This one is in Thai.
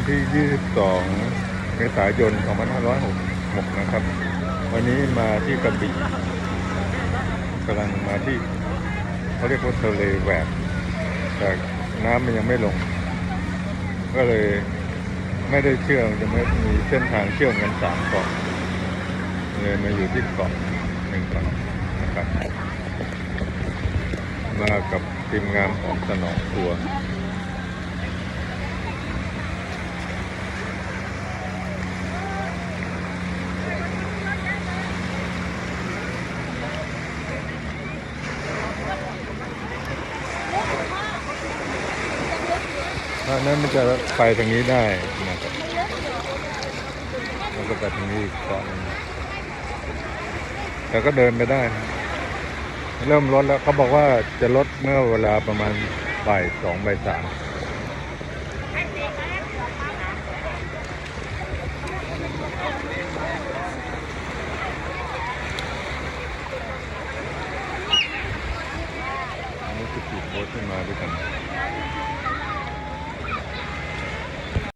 วันที่ 22 เมษายน 2566 นะครับ วันนี้มาที่กระบี่กำลังมาที่เขาเรียกว่าทะเลแหวกแต่น้ำมันยังไม่ลง ก็เลยไม่ได้เชื่อมจะไม่มีเส้นทางเชื่อมกันสามเกาะเลยมาอยู่ที่เกาะหนึ่งเกาะนะครับ มากับทีมงานของสนองทัว ราะนั้นมันจะไปทางนี้ได้นะครับมันก็ไปทางนี้อีกเกาะหนึงแต่ก็เดินไปได้ เริ่มลดแล้วเขาบอกว่าจะลดเมื่อเวลาประมาณบ่ายสองบ่ายสามนนี้คือปีดโบ๊ทขึ้นมาด้วยกัน